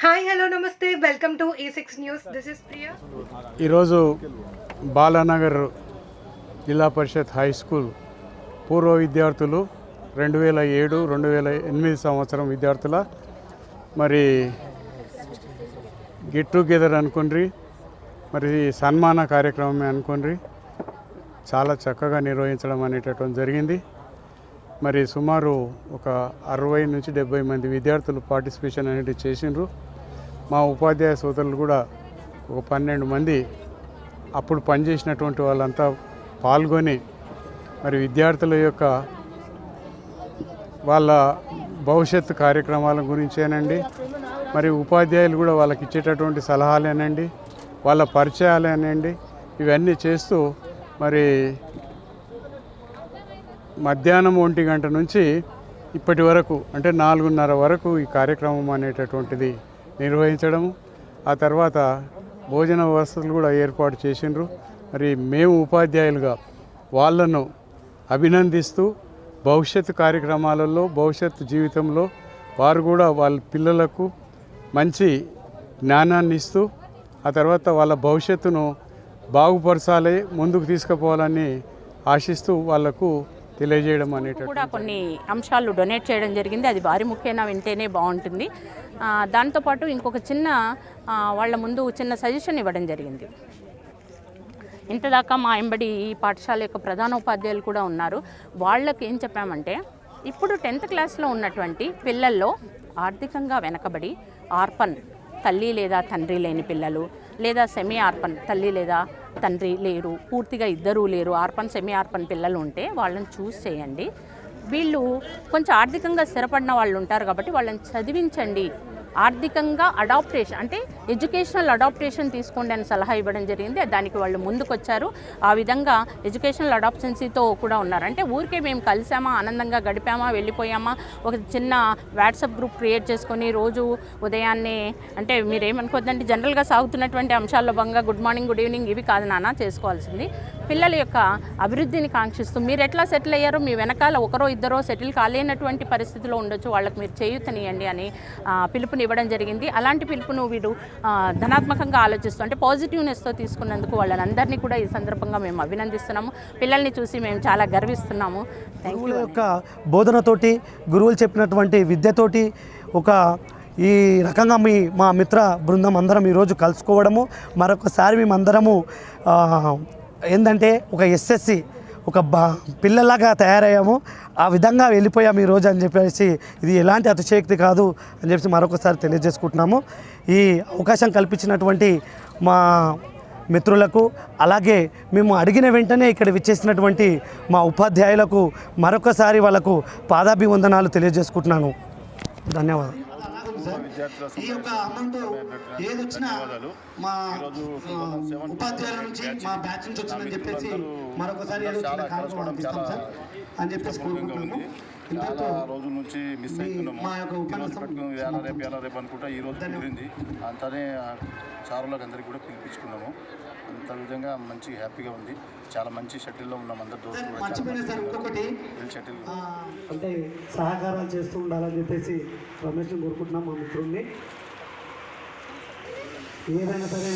Hi hello namaste. Welcome to A six news. This is Priya ఈరోజు బాలానగర్ జిల్లా పరిషత్ high school పూర్వ విద్యార్థులు రెండు వేల ఏడు రెండు వేల ఎనిమిది సంవత్సరం విద్యార్థుల మరి గెట్ టుగెదర్ అనుకుండ్రి. మరి సన్మాన కార్యక్రమమే అనుకుండ్రి. చాలా చక్కగా నిర్వహించడం అనేటటువంటి జరిగింది. మరి సుమారు ఒక అరవై నుంచి డెబ్బై మంది విద్యార్థులు పార్టిసిపేషన్ అనేది చేసిండ్రు. మా ఉపాధ్యాయ సోదరులు కూడా ఒక పన్నెండు మంది అప్పుడు పనిచేసినటువంటి వాళ్ళంతా పాల్గొని మరి విద్యార్థుల యొక్క వాళ్ళ భవిష్యత్తు కార్యక్రమాల గురించేనండి. మరి ఉపాధ్యాయులు కూడా వాళ్ళకి ఇచ్చేటటువంటి సలహాలేనండి. వాళ్ళ పరిచయాలేనండి. ఇవన్నీ చేస్తూ మరి మధ్యాహ్నం ఒంటి గంట నుంచి ఇప్పటి వరకు అంటే నాలుగున్నర వరకు ఈ కార్యక్రమం అనేటటువంటిది నిర్వహించడము. ఆ తర్వాత భోజన వసతులు కూడా ఏర్పాటు చేసిండ్రు. మరి మేము ఉపాధ్యాయులుగా వాళ్ళను అభినందిస్తూ భవిష్యత్తు కార్యక్రమాలలో భవిష్యత్తు జీవితంలో వారు కూడా వాళ్ళ పిల్లలకు మంచి జ్ఞానాన్ని ఇస్తూ ఆ తర్వాత వాళ్ళ భవిష్యత్తును బాగుపరచాలి ముందుకు తీసుకుపోవాలని ఆశిస్తూ వాళ్ళకు తెలియజేయడం అనేటటువంటి కూడా కొన్ని అంశాలు డొనేట్ చేయడం జరిగింది. అది వారి ముఖ్యంగా వింటేనే బాగుంటుంది. దాంతోపాటు ఇంకొక చిన్న వాళ్ళ ముందు చిన్న సజెషన్ ఇవ్వడం జరిగింది. ఇంతదాకా మా ఎంబడి ఈ పాఠశాల యొక్క ప్రధాన ఉపాధ్యాయులు కూడా ఉన్నారు. వాళ్ళకి ఏం చెప్పామంటే ఇప్పుడు టెన్త్ క్లాస్లో ఉన్నటువంటి పిల్లల్లో ఆర్థికంగా వెనకబడి ఆర్పన్ తల్లి లేదా తండ్రి లేని పిల్లలు లేదా సెమీ ఆర్పన్ తల్లి లేదా తండ్రి లేరు పూర్తిగా ఇద్దరూ లేరు ఆర్పన్ సెమీ ఆర్పన్ పిల్లలు ఉంటే వాళ్ళని చూస్ చేయండి. వీళ్ళు కొంచెం ఆర్థికంగా స్థిరపడిన వాళ్ళు ఉంటారు కాబట్టి వాళ్ళని చదివించండి. ఆర్థికంగా అడాప్టేషన్ అంటే ఎడ్యుకేషనల్ అడాప్టేషన్ తీసుకోండి అని సలహా ఇవ్వడం జరిగింది. దానికి వాళ్ళు ముందుకొచ్చారు. ఆ విధంగా ఎడ్యుకేషనల్ అడాప్షన్సీతో కూడా ఉన్నారు. అంటే ఊరికే మేము కలిసామా ఆనందంగా గడిపామా వెళ్ళిపోయామా ఒక చిన్న వాట్సాప్ గ్రూప్ క్రియేట్ చేసుకొని రోజు ఉదయాన్నే అంటే మీరేమనుకోవద్దంటే జనరల్గా సాగుతున్నటువంటి అంశాల్లో భాగంగా గుడ్ మార్నింగ్ గుడ్ ఈవినింగ్ ఇవి కాదు నాన్న చేసుకోవాల్సింది. పిల్లల యొక్క అభివృద్ధిని కాంక్షిస్తూ మీరు ఎట్లా సెటిల్ అయ్యారో మీ వెనకాల ఒకరో ఇద్దరో సెటిల్ కాలేనటువంటి పరిస్థితిలో ఉండొచ్చు వాళ్ళకి మీరు చేయూతనియండి అని పిలుపుని ఇవ్వడం జరిగింది. అలాంటి పిలుపును వీరు ధనాత్మకంగా ఆలోచిస్తూ అంటే పాజిటివ్నెస్తో తీసుకున్నందుకు వాళ్ళని అందరినీ కూడా ఈ సందర్భంగా మేము అభినందిస్తున్నాము. పిల్లల్ని చూసి మేము చాలా గర్విస్తున్నాము. గురువుల యొక్క బోధనతోటి గురువులు చెప్పినటువంటి విద్యతోటి ఒక ఈ రకంగా మీ మా మిత్ర బృందం అందరం ఈరోజు కలుసుకోవడము మరొకసారి మేమందరము ఏంటంటే ఒక ఎస్ఎస్సి ఒక బా పిల్లలాగా తయారయ్యాము. ఆ విధంగా వెళ్ళిపోయాము ఈరోజు అని చెప్పేసి ఇది ఎలాంటి అతిశయక్తి కాదు అని చెప్పేసి మరొకసారి తెలియజేసుకుంటున్నాము. ఈ అవకాశం కల్పించినటువంటి మా మిత్రులకు అలాగే మేము అడిగిన వెంటనే ఇక్కడ విచ్చేసినటువంటి మా ఉపాధ్యాయులకు మరొకసారి వాళ్ళకు పాదాభివందనాలు తెలియజేసుకుంటున్నాను. ధన్యవాదాలు. ఈ యొక్క అమౌంట్ ఏది వచ్చినా మా ఉపాధ్యాయుల నుంచి మా బ్యాచ్ నుంచి వచ్చిందని చెప్పేసి మరొకసారి ఏదో చిన్న కార్యక్రమం సార్ అని చెప్పేసి కోరుకుంటున్నాము. చాలా రోజుల నుంచి మిస్ అవుతున్నాము మా యొక్క ఈ రోజు ఉపన్యాసం పెట్టుకుని వేల రేపు వేల రేపు అనుకుంటా ఈ రోజు కుదిరింది. అంతనే సారులకు అందరికి కూడా పిలిపించుకున్నాము. అంత విధంగా మంచి హ్యాపీగా ఉంది. చాలా మంచి షటిల్లో ఉన్నాం అందరు దోస్తులు షటిల్ అంటే సహకారాలు చేస్తూ ఉండాలని చెప్పేసి రమేష్ని కోరుకుంటున్నాం మా మిత్రుడిని ఏదైనా సరే